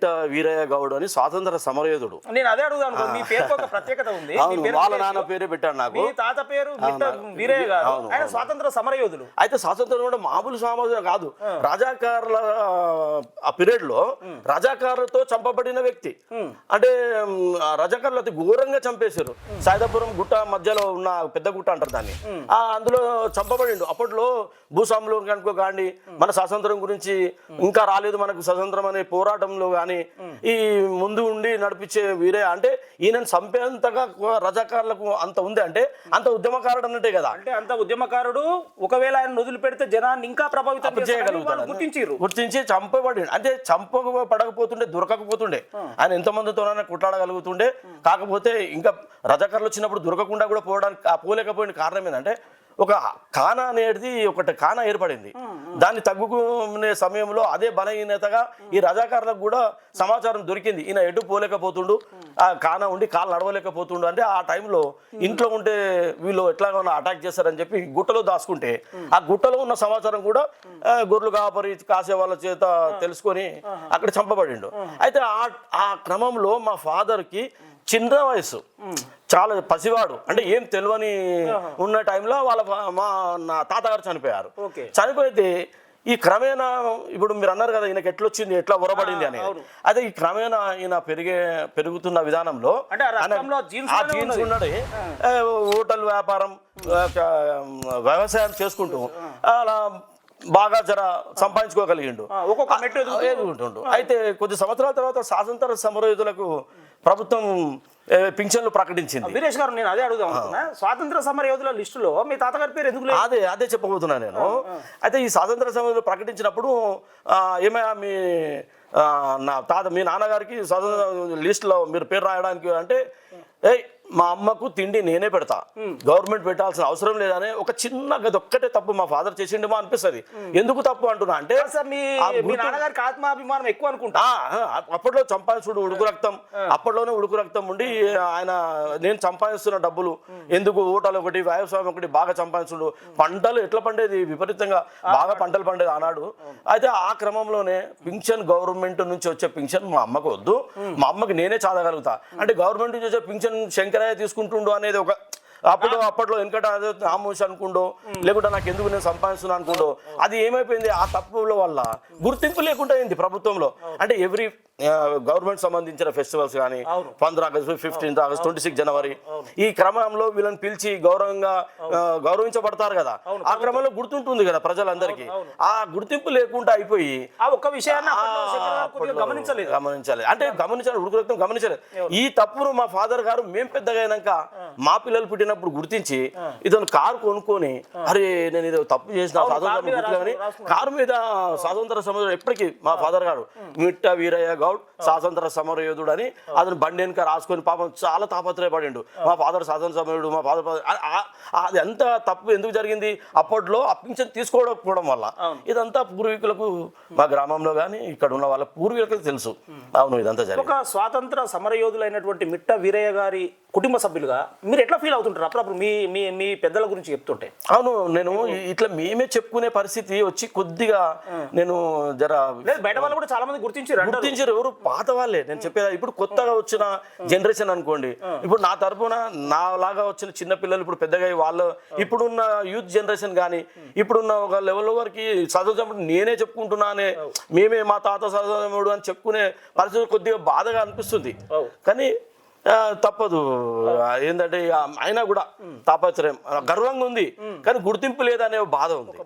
మిట్ట వీరయ్య గౌడ్ అని స్వాతంత్ర సమరయోధుడు. నేను అదే అడుగుదాను మీ పేరుకు ఒక ప్రత్యేకత ఉంది. పేరు వాళ్ళ పేరు- నాన్న పేరే పెట్టాడు నాకు. మీ తాత పేరు వీరయ్య గారు. ఆయన స్వాతంత్ర సమరయోధులు. అయితే స్వాతంత్రం కూడా మామూలు సమాజం కాదు. రాజాకారుల ఆ పీరియడ్లో రాజాకారులతో చంపబడిన వ్యక్తి. అంటే రాజాకారులు అతి ఘోరంగా చంపేశారు. సాయిదాపురం గుట్ట మధ్యలో ఉన్న పెద్ద గుట్ట అంటారు దాన్ని. ఆ అందులో చంపబడిండు. అప్పట్లో భూస్వాములు కనుక కానీ మన స్వాతంత్రం గురించి ఇంకా రాలేదు మనకు స్వతంత్రం అనే పోరాటంలో కానీ ఈ ముందు ఉండి నడిపించే వీరే అంటే ఈయన చంపేంతగా రజాకారులకు అంత ఉంది అంటే అంత ఉద్యమకారుడు అన్నట్టే కదా. అంటే అంత ఉద్యమకారుడు ఒకవేళ ఆయన వదిలిపెడితే జనాన్ని ఇంకా ప్రభావితం చేయగలుగుతాడు గుర్తించిర్రు. గుర్తించి చంపబడి అంటే చంపక పడకపోతుండే దొరకకపోతుండే ఆయన ఎంతమందితోనైనా కుట్లాడగలుగుతుండే. కాకపోతే ఇంకా రజాకర్లు వచ్చినప్పుడు దొరకకుండా కూడా పోవడానికి పోలేకపోయిన కారణం ఏంటంటే ఒక కాన అనేది ఒకటి కాన ఏర్పడింది. దాన్ని తగ్గుకునే సమయంలో అదే బలహీనతగా ఈ రజాకారులకు కూడా సమాచారం దొరికింది. ఈయన ఎటు పోలేకపోతుండు ఆ కాన ఉండి కాలు నడవలేకపోతుండు అంటే ఆ టైంలో ఇంట్లో ఉంటే వీళ్ళు ఎట్లాగైనా అటాక్ చేస్తారని చెప్పి గుట్టలో దాచుకుంటే ఆ గుట్టలో ఉన్న సమాచారం కూడా గొర్రెలు కాపరి కాసే వాళ్ళ చేత తెలుసుకొని అక్కడ చంపబడిండు. అయితే ఆ ఆ క్రమంలో మా ఫాదర్కి చిన్న వయసు చాలా పసివాడు. అంటే ఏం తెలియని ఉన్న టైంలో వాళ్ళ మా నా తాతగారు చనిపోయారు. ఓకే. చనిపోతే ఈ క్రమేణా ఇప్పుడు మీరు అన్నారు కదా ఈయనకి ఎట్లొచ్చింది ఎట్లా ఉరబడింది అని. అదే ఈ క్రమేణా ఈయన పెరిగే పెరుగుతున్న విధానంలో ఆ జీన్స్ ఉన్నది. హోటల్ వ్యాపారం వ్యవసాయం చేసుకుంటూ అలా బాగా జర సంపాదించుకోగలిగిండు. ఒక్కొక్క మెట్టు అయితే కొద్ది సంవత్సరాల తర్వాత స్వాతంత్ర సమరయోధులకు ప్రభుత్వం పింఛన్లు ప్రకటించింది. వీరేష్ గారు నేను అదే అడుగుదాం స్వాతంత్ర సమర యోధుల లిస్టులో మీ తాతగారి పేరు ఎందుకు లేదు? అదే అదే చెప్పబోతున్నా నేను. అయితే ఈ స్వాతంత్ర సమయంలో ప్రకటించినప్పుడు ఏమయ్యా మీ నా తాత మీ నాన్నగారికి స్వాతంత్ర లిస్టులో మీరు పేరు రాయడానికి అంటే ఏయ్ మా అమ్మకు తిండి నేనే పెడతా. గవర్నమెంట్ పెట్టాల్సిన అవసరం లేదని ఒక చిన్న గది ఒక్కటే తప్పు మా ఫాదర్ చేసిండేమో అనిపిస్తుంది. ఎందుకు తప్పు అంటున్నా అంటే నాన్నగారికి ఆత్మాభిమానం ఎక్కువ అనుకుంటా. అప్పట్లో సంపాదించుడు ఉడుకు రక్తం. అప్పట్లోనే ఉడుకు రక్తం ఉండి ఆయన నేను సంపాదిస్తున్న డబ్బులు. ఎందుకు ఊటలు ఒకటి వ్యవసాయం ఒకటి బాగా సంపాదించుడు పంటలు ఎట్లా పండేది? విపరీతంగా బాగా పంటలు పండేది ఆనాడు. అయితే ఆ క్రమంలోనే పింఛన్ గవర్నమెంట్ నుంచి వచ్చే పింఛన్ మా అమ్మకు వద్దు. మా అమ్మకి నేనే చాదగలుగుతా. అంటే గవర్నమెంట్ నుంచి వచ్చే పింఛన్ ఎక్కడైనా తీసుకుంటుండు అనేది ఒక అప్పుడు అప్పట్లో వెనకట నామూష అనుకుండో లేకుంటే నాకు ఎందుకు నేను సంపాదిస్తున్నా అనుకుంటో అది ఏమైపోయింది? ఆ తప్పుల వల్ల గుర్తింపు లేకుండా అయింది ప్రభుత్వంలో. అంటే ఎవ్రీ గవర్నమెంట్ సంబంధించిన ఫెస్టివల్స్ కానీ అవును. పంద్ర August fifteenth August twenty six జనవరి ఈ క్రమంలో వీళ్ళని పిలిచి గౌరవంగా గౌరవించబడతారు కదా. ఆ క్రమంలో గుర్తుంటుంది కదా ప్రజలందరికీ. ఆ గుర్తింపు లేకుండా అయిపోయి ఆ ఒక్క విషయాన్ని గమనించలేదు. గమనించాలి అంటే గమనించాలి ఉడుకు రక్తం గమనించలేదు ఈ తప్పును మా ఫాదర్ గారు మేం పెద్దగా అయినాక మా పిల్లలు పుట్టినప్పుడు గుర్తించి ఇతను కారు కొనుక్కొని అరే నేను ఇది తప్పు చేసిన స్వాతంత్రం. కారు మీద స్వాతంత్ర సమరం ఎప్పటికీ మా ఫాదర్ గారు మిట్ట వీరయ్య గౌడ్ స్వాతంత్ర సమర యోధుడు అని అతను బండి వెనుక రాసుకొని పాపం చాలా తాపత్రయపడిండు. మా ఫాదర్ స్వాతంత్ర సమరుడు మా ఫాదర్ అది ఎంత తప్పు ఎందుకు జరిగింది? అప్పట్లో పింఛన్ తీసుకోవడం వల్ల. ఇదంతా పూర్వీకులకు మా గ్రామంలో కానీ ఇక్కడ ఉన్న వాళ్ళ పూర్వీకులకు తెలుసు. అవును ఇదంతా జరిగింది. ఒక స్వాతంత్ర సమరయోధులైనటువంటి మిట్ట వీరయ్య గారి కుటుంబ సభ్యులుగా మీరు ఎట్లా ఫీల్ అవుతుంటారు? అప్పుడప్పుడు మీ మీ మీ పెద్దల గురించి చెప్తుంటే. అవును నేను ఇట్లా మేమే చెప్పుకునే పరిస్థితి వచ్చి కొద్దిగా నేను జర లేదు బయట వాళ్ళు కూడా చాలా మంది గుర్తించారు గుర్తించారు. ఎవరు పాత వాళ్ళే. నేను చెప్పేది ఇప్పుడు కొత్తగా వచ్చిన జనరేషన్ అనుకోండి. ఇప్పుడు నా తరపున నా లాగా వచ్చిన చిన్న పిల్లలు ఇప్పుడు పెద్దగా వాళ్ళు ఇప్పుడున్న యూత్ జనరేషన్ కానీ ఇప్పుడున్న ఒక లెవెల్ వరకు చదువుతున్నప్పుడు నేనే చెప్పుకుంటున్నా అనే మేమే మా తాత చదువుడు అని చెప్పుకునే పరిస్థితి కొద్దిగా బాధగా అనిపిస్తుంది. కానీ తప్పదు. ఏంటంటే అయినా కూడా తాపత్రయం. గర్వంగా ఉంది కానీ గుర్తింపు లేదనే బాధ ఉంది.